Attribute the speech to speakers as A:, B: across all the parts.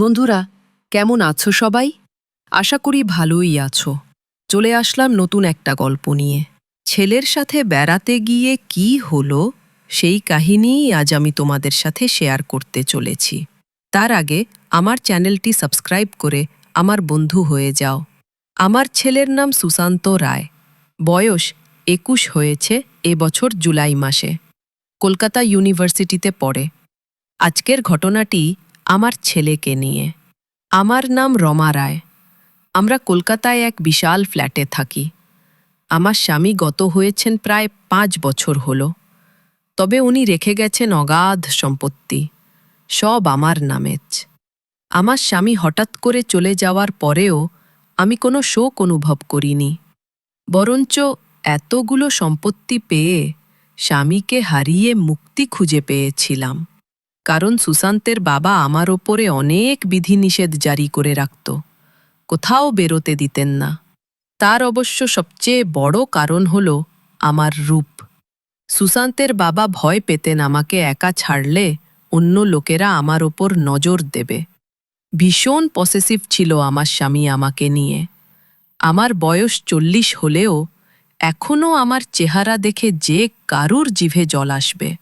A: বন্ধুরা, কেমন আছো সবাই? আশা করি ভালোই আছো। চলে আসলাম নতুন একটা গল্প নিয়ে। ছেলের সাথে বেড়াতে গিয়ে কি হলো, সেই কাহিনীই আজ আমি তোমাদের সাথে শেয়ার করতে চলেছি। তার আগে আমার চ্যানেলটি সাবস্ক্রাইব করে আমার বন্ধু হয়ে যাও। আমার ছেলের নাম সুশান্ত রায়। বয়স একুশ হয়েছে এবছর জুলাই মাসে। কলকাতা ইউনিভার্সিটিতে পড়ে। আজকের ঘটনাটি আমার ছেলেকে নিয়ে। আমার নাম রমা রায়। আমরা কলকাতায় এক বিশাল ফ্ল্যাটে থাকি। আমার স্বামী গত হয়েছেন প্রায় পাঁচ বছর হলো। তবে উনি রেখে গেছেন অগাধ সম্পত্তি। সব আমার নামেজ। আমার স্বামী হঠাৎ করে চলে যাওয়ার পরেও আমি কোনো শোক অনুভব করিনি। বরঞ্চ এতগুলো সম্পত্তি পেয়ে স্বামীকে হারিয়ে মুক্তি খুঁজে পেয়েছিলাম। কারণ সুশান্তের বাবা আমার ওপরে অনেক বিধিনিষেধ জারি করে রাখত। কোথাও বেরোতে দিতেন না। তার অবশ্য সবচেয়ে বড় কারণ হল আমার রূপ। সুশান্তের বাবা ভয় পেতেন আমাকে একা ছাড়লে অন্য লোকেরা আমার ওপর নজর দেবে। ভীষণ পসেসিভ ছিল আমার স্বামী আমাকে নিয়ে। আমার বয়স চল্লিশ হলেও এখনও আমার চেহারা দেখে যে কারুর জিভে জল আসবে।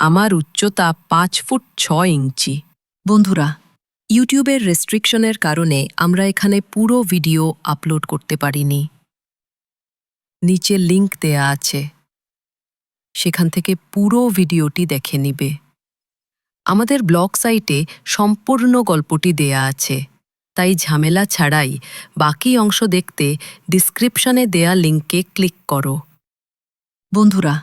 A: আমার উচ্চতা পাঁচ ফুট ছ ইঞ্চি। বন্ধুরা, ইউটিউবের রেস্ট্রিকশনের কারণে আমরা এখানে পুরো ভিডিও আপলোড করতে পারিনি। নিচে লিংক দেয়া আছে। সেখান থেকে পুরো ভিডিওটি দেখে নিবে। আমাদের ব্লগ সাইটে সম্পূর্ণ গল্পটি দেয়া আছে। তাই ঝামেলা ছাড়াই বাকি অংশ দেখতে ডিসক্রিপশনে দেয়া লিঙ্কে ক্লিক করো। বন্ধুরা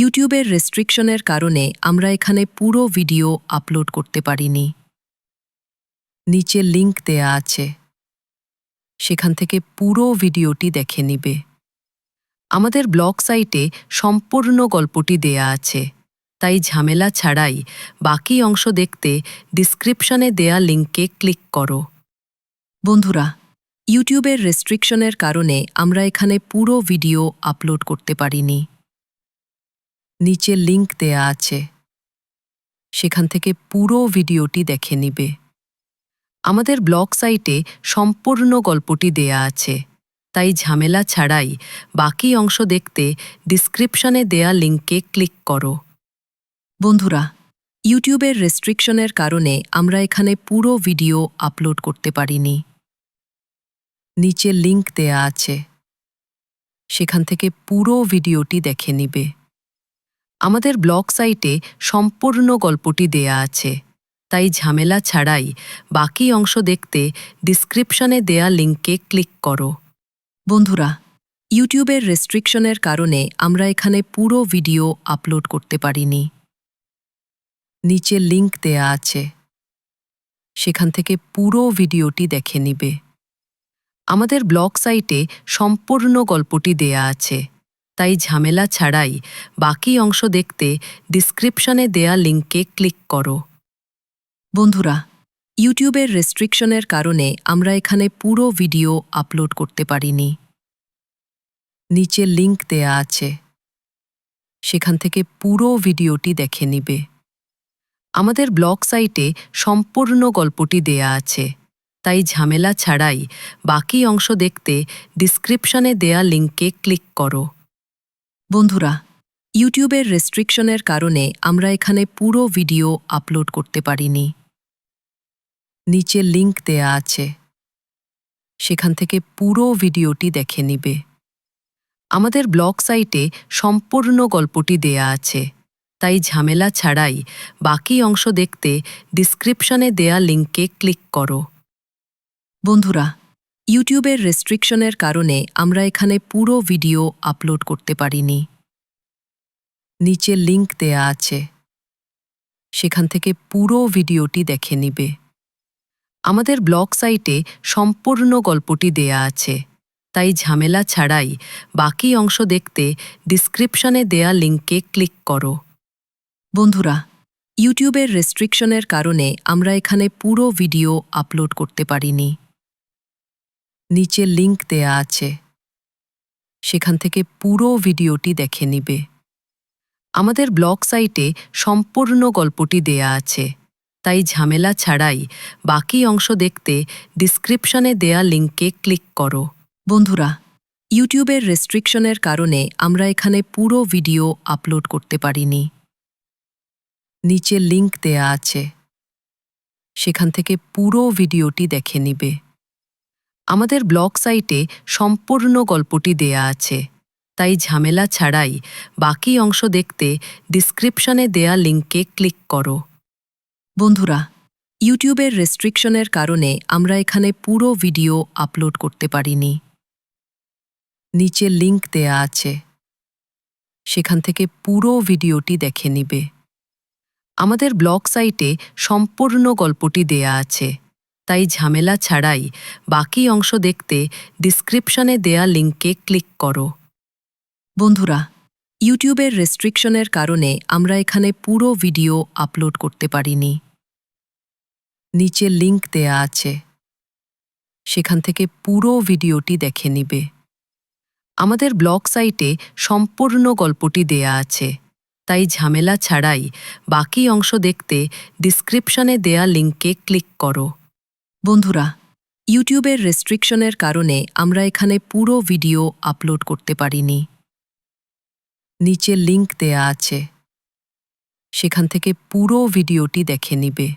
A: ইউটিউবের রেস্ট্রিকশনের কারণে আমরা এখানে পুরো ভিডিও আপলোড করতে পারিনি। নিচে লিংক দেয়া আছে। সেখান থেকে পুরো ভিডিওটি দেখে নিবে। আমাদের ব্লগ সাইটে সম্পূর্ণ গল্পটি দেয়া আছে। তাই ঝামেলা ছাড়াই বাকি অংশ দেখতে ডিসক্রিপশনে দেয়া লিঙ্কে ক্লিক করো। বন্ধুরা, ইউটিউবের রেস্ট্রিকশনের কারণে আমরা এখানে পুরো ভিডিও আপলোড করতে পারিনি। নিচে লিংক দেয়া আছে। সেখান থেকে পুরো ভিডিওটি দেখে নিবে। আমাদের ব্লগ সাইটে সম্পূর্ণ গল্পটি দেয়া আছে। তাই ঝামেলা ছাড়াই বাকি অংশ দেখতে ডিসক্রিপশনে দেয়া লিঙ্কে ক্লিক করো। বন্ধুরা, ইউটিউবের রেস্ট্রিকশনের কারণে আমরা এখানে পুরো ভিডিও আপলোড করতে পারিনি। নিচে লিংক দেয়া আছে। সেখান থেকে পুরো ভিডিওটি দেখে নিবে। আমাদের ব্লগ সাইটে সম্পূর্ণ গল্পটি দেয়া আছে। তাই ঝামেলা ছাড়াই বাকি অংশ দেখতে ডিসক্রিপশনে দেয়া লিঙ্কে ক্লিক করো। বন্ধুরা, ইউটিউবের রেস্ট্রিকশনের কারণে আমরা এখানে পুরো ভিডিও আপলোড করতে পারিনি। নিচে লিংক দেয়া আছে। সেখান থেকে পুরো ভিডিওটি দেখে নিবে। আমাদের ব্লগ সাইটে সম্পূর্ণ গল্পটি দেয়া আছে। তাই ঝামেলা ছাড়াই বাকি অংশ দেখতে ডিসক্রিপশনে দেয়া লিঙ্কে ক্লিক করো। বন্ধুরা, ইউটিউবের রেস্ট্রিকশনের কারণে আমরা এখানে পুরো ভিডিও আপলোড করতে পারিনি। নিচে লিংক দেয়া আছে। সেখান থেকে পুরো ভিডিওটি দেখে নিবে। আমাদের ব্লগ সাইটে সম্পূর্ণ গল্পটি দেয়া আছে। তাই ঝামেলা ছাড়াই বাকি অংশ দেখতে ডিসক্রিপশনে দেয়া লিঙ্কে ক্লিক করো। বন্ধুরা, ইউটিউবের রেস্ট্রিকশনের কারণে আমরা এখানে পুরো ভিডিও আপলোড করতে পারিনি। নিচে লিংক দেয়া আছে। সেখান থেকে পুরো ভিডিওটি দেখে নিবে। আমাদের ব্লগ সাইটে সম্পূর্ণ গল্পটি দেয়া আছে। তাই ঝামেলা ছাড়াই বাকি অংশ দেখতে ডিসক্রিপশনে দেয়া লিঙ্কে ক্লিক করো। বন্ধুরা ইউটিউবের রেস্ট্রিকশনের কারণে আমরা এখানে পুরো ভিডিও আপলোড করতে পারিনি। নিচে লিংক দেয়া আছে। সেখান থেকে পুরো ভিডিওটি দেখে নিবে। আমাদের ব্লগ সাইটে সম্পূর্ণ গল্পটি দেয়া আছে। তাই ঝামেলা ছাড়াই বাকি অংশ দেখতে ডিসক্রিপশনে দেয়া লিঙ্কে ক্লিক করো। বন্ধুরা, ইউটিউবের রেস্ট্রিকশনের কারণে আমরা এখানে পুরো ভিডিও আপলোড করতে পারিনি। নিচে লিংক দেয়া আছে। সেখান থেকে পুরো ভিডিওটি দেখে নিবে। আমাদের ব্লগ সাইটে সম্পূর্ণ গল্পটি দেয়া আছে। তাই ঝামেলা ছাড়াই বাকি অংশ দেখতে ডিসক্রিপশনে দেয়া লিঙ্কে ক্লিক করো। বন্ধুরা, ইউটিউবের রেস্ট্রিকশনের কারণে আমরা এখানে পুরো ভিডিও আপলোড করতে পারিনি। নিচে লিংক দেয়া আছে। সেখান থেকে পুরো ভিডিওটি দেখে নিবে। আমাদের ব্লগ সাইটে সম্পূর্ণ গল্পটি দেয়া আছে। তাই ঝামেলা ছাড়াই বাকি অংশ দেখতে ডিসক্রিপশনে দেয়া লিঙ্কে ক্লিক করো। বন্ধুরা, ইউটিউবের রেস্ট্রিকশনের কারণে আমরা এখানে পুরো ভিডিও আপলোড করতে পারিনি। নিচে লিংক দেয়া আছে। সেখান থেকে পুরো ভিডিওটি দেখে নিবে। আমাদের ব্লগ সাইটে সম্পূর্ণ গল্পটি দেয়া আছে। তাই ঝামেলা ছাড়াই বাকি অংশ দেখতে ডিসক্রিপশনে দেয়া লিঙ্কে ক্লিক করো। বন্ধুরা, ইউটিউবের রেস্ট্রিকশনের কারণে আমরা এখানে পুরো ভিডিও আপলোড করতে পারিনি। নিচে লিংক দেয়া আছে। সেখান থেকে পুরো ভিডিওটি দেখে নিবে। আমাদের ব্লগ সাইটে সম্পূর্ণ গল্পটি দেয়া আছে। তাই ঝামেলা ছাড়াই বাকি অংশ দেখতে ডিসক্রিপশনে দেয়া লিঙ্কে ক্লিক করো। বন্ধুরা, ইউটিউবের রেস্ট্রিকশনের কারণে আমরা এখানে পুরো ভিডিও আপলোড করতে পারিনি। নিচে লিংক দেয়া আছে। সেখান থেকে পুরো ভিডিওটি দেখে নিবে।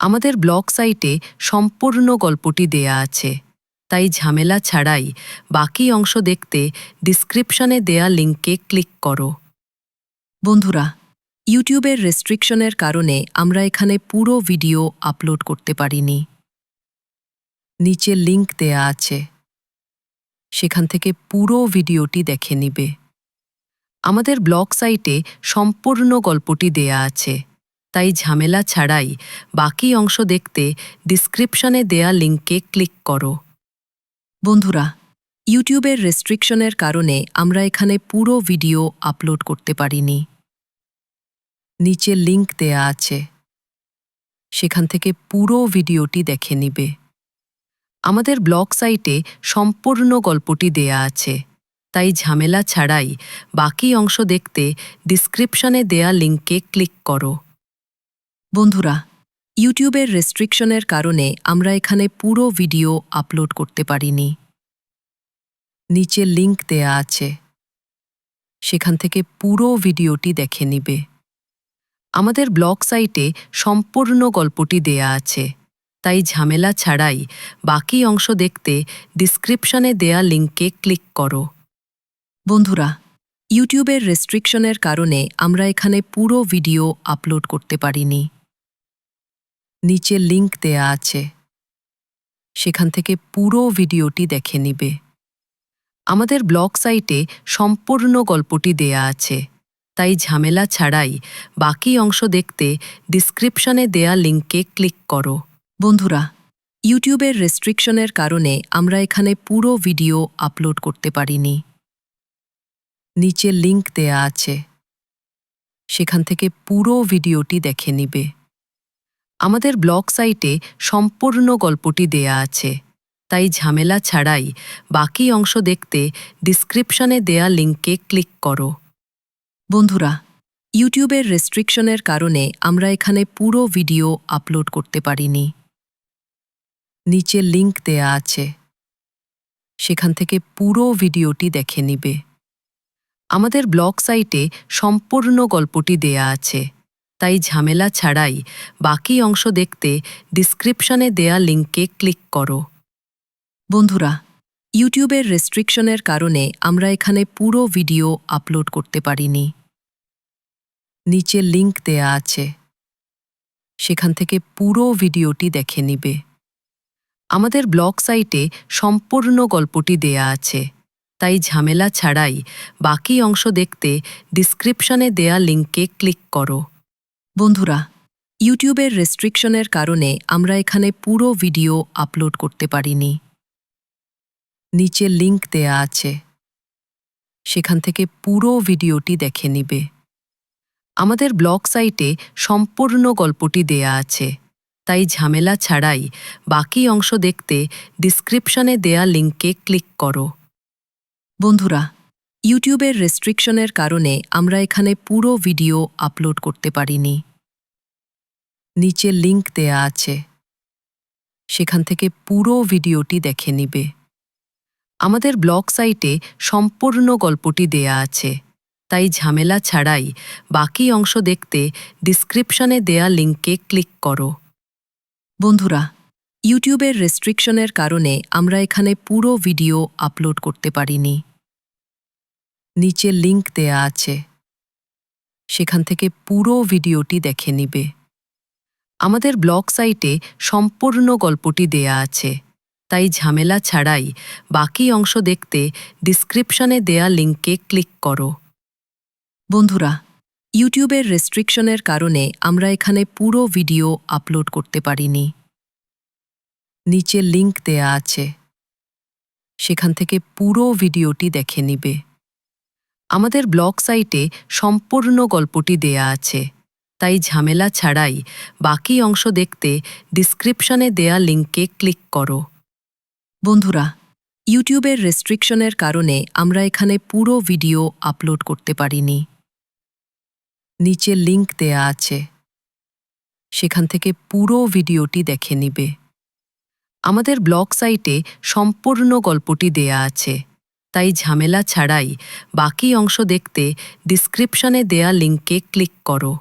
A: আমাদের ব্লগ সাইটে সম্পূর্ণ গল্পটি দেয়া আছে। তাই ঝামেলা ছাড়াই বাকি অংশ দেখতে ডিসক্রিপশনে দেয়া লিঙ্কে ক্লিক করো। বন্ধুরা, ইউটিউবের রেস্ট্রিকশনের কারণে আমরা এখানে পুরো ভিডিও আপলোড করতে পারিনি। নিচে লিংক দেয়া আছে। সেখান থেকে পুরো ভিডিওটি দেখে নিবে। আমাদের ব্লগ সাইটে সম্পূর্ণ গল্পটি দেয়া আছে। তাই ঝামেলা ছাড়াই বাকি অংশ দেখতে ডিসক্রিপশনে দেয়া লিঙ্কে ক্লিক করো। বন্ধুরা, ইউটিউবের রেস্ট্রিকশনের কারণে আমরা এখানে পুরো ভিডিও আপলোড করতে পারিনি। নিচে লিংক দেয়া আছে। সেখান থেকে পুরো ভিডিওটি দেখে নিবে। আমাদের ব্লগ সাইটে সম্পূর্ণ গল্পটি দেয়া আছে। তাই ঝামেলা ছাড়াই বাকি অংশ দেখতে ডিসক্রিপশনে দেয়া লিঙ্কে ক্লিক করো। বন্ধুরা, ইউটিউবের রেস্ট্রিকশনের কারণে আমরা এখানে পুরো ভিডিও আপলোড করতে পারিনি। নিচে লিংক দেয়া আছে। সেখান থেকে পুরো ভিডিওটি দেখে নিবে। আমাদের ব্লগ সাইটে সম্পূর্ণ গল্পটি দেয়া আছে। তাই ঝামেলা ছাড়াই বাকি অংশ দেখতে ডিসক্রিপশনে দেয়া লিঙ্কে ক্লিক করো। বন্ধুরা, ইউটিউবের রেস্ট্রিকশনের কারণে আমরা এখানে পুরো ভিডিও আপলোড করতে পারিনি। নিচে লিংক দেয়া আছে। সেখান থেকে পুরো ভিডিওটি দেখে নিবে। আমাদের ব্লগ সাইটে সম্পূর্ণ গল্পটি দেয়া আছে। তাই ঝামেলা ছাড়াই বাকি অংশ দেখতে ডিসক্রিপশনে দেয়া লিঙ্কে ক্লিক করো। বন্ধুরা, ইউটিউবের রেস্ট্রিকশনের কারণে আমরা এখানে পুরো ভিডিও আপলোড করতে পারিনি। নিচে লিংক দেয়া আছে। সেখান থেকে পুরো ভিডিওটি দেখে নিবে। আমাদের ব্লগ সাইটে সম্পূর্ণ গল্পটি দেয়া আছে। তাই ঝামেলা ছাড়াই বাকি অংশ দেখতে ডিসক্রিপশনে দেয়া লিঙ্কে ক্লিক করো। বন্ধুরা, ইউটিউবের রেস্ট্রিকশনের কারণে আমরা এখানে পুরো ভিডিও আপলোড করতে পারিনি। নিচে লিংক দেয়া আছে। সেখান থেকে পুরো ভিডিওটি দেখে নিবে। আমাদের ব্লগ সাইটে সম্পূর্ণ গল্পটি দেয়া আছে। তাই ঝামেলা ছাড়াই বাকি অংশ দেখতে ডিসক্রিপশনে দেয়া লিঙ্কে ক্লিক করো। বন্ধুরা ইউটিউবের রেস্ট্রিকশনের কারণে আমরা এখানে পুরো ভিডিও আপলোড করতে পারিনি। নিচে লিংক দেয়া আছে। সেখান থেকে পুরো ভিডিওটি দেখে নিবে। আমাদের ব্লগ সাইটে সম্পূর্ণ গল্পটি দেয়া আছে। তাই ঝামেলা ছাড়াই বাকি অংশ দেখতে ডিসক্রিপশনে দেয়া লিঙ্কে ক্লিক করো। বন্ধুরা, ইউটিউবের রেস্ট্রিকশনের কারণে আমরা এখানে পুরো ভিডিও আপলোড করতে পারিনি। নিচে লিংক দেয়া আছে। সেখান থেকে পুরো ভিডিওটি দেখে নিবে। আমাদের ব্লগ সাইটে সম্পূর্ণ গল্পটি দেয়া আছে। তাই ঝামেলা ছাড়াই বাকি অংশ দেখতে ডিসক্রিপশনে দেয়া লিঙ্কে ক্লিক করো। বন্ধুরা, ইউটিউবের রেস্ট্রিকশনের কারণে আমরা এখানে পুরো ভিডিও আপলোড করতে পারিনি। নিচে লিংক দেয়া আছে। সেখান থেকে পুরো ভিডিওটি দেখে নিবে। আমাদের ব্লগ সাইটে সম্পূর্ণ গল্পটি দেয়া আছে। তাই ঝামেলা ছাড়াই বাকি অংশ দেখতে ডিসক্রিপশনে দেয়া লিঙ্কে ক্লিক করো। বন্ধুরা, ইউটিউবের রেস্ট্রিকশনের কারণে আমরা এখানে পুরো ভিডিও আপলোড করতে পারিনি। নিচে লিংক দেয়া আছে। সেখান থেকে পুরো ভিডিওটি দেখে নিবে। আমাদের ব্লগ সাইটে সম্পূর্ণ গল্পটি দেয়া আছে। তাই ঝামেলা ছাড়াই বাকি অংশ দেখতে ডিসক্রিপশনে দেয়া লিঙ্কে ক্লিক করো। বন্ধুরা ইউটিউবের রেস্ট্রিকশনের কারণে আমরা এখানে পুরো ভিডিও আপলোড করতে পারিনি। নিচে লিংক দেয়া আছে। সেখান থেকে পুরো ভিডিওটি দেখে নিবে। আমাদের ব্লগ সাইটে সম্পূর্ণ গল্পটি দেয়া আছে। তাই ঝামেলা ছাড়াই বাকি অংশ দেখতে ডিসক্রিপশনে দেয়া লিঙ্কে ক্লিক করো। বন্ধুরা, ইউটিউবের রেস্ট্রিকশনের কারণে আমরা এখানে পুরো ভিডিও আপলোড করতে পারিনি। নিচে লিংক দেয়া আছে। সেখান থেকে পুরো ভিডিওটি দেখে নিবে। আমাদের ব্লগ সাইটে সম্পূর্ণ গল্পটি দেয়া আছে। তাই ঝামেলা ছাড়াই বাকি অংশ দেখতে ডিসক্রিপশনে দেয়া লিঙ্কে ক্লিক করো।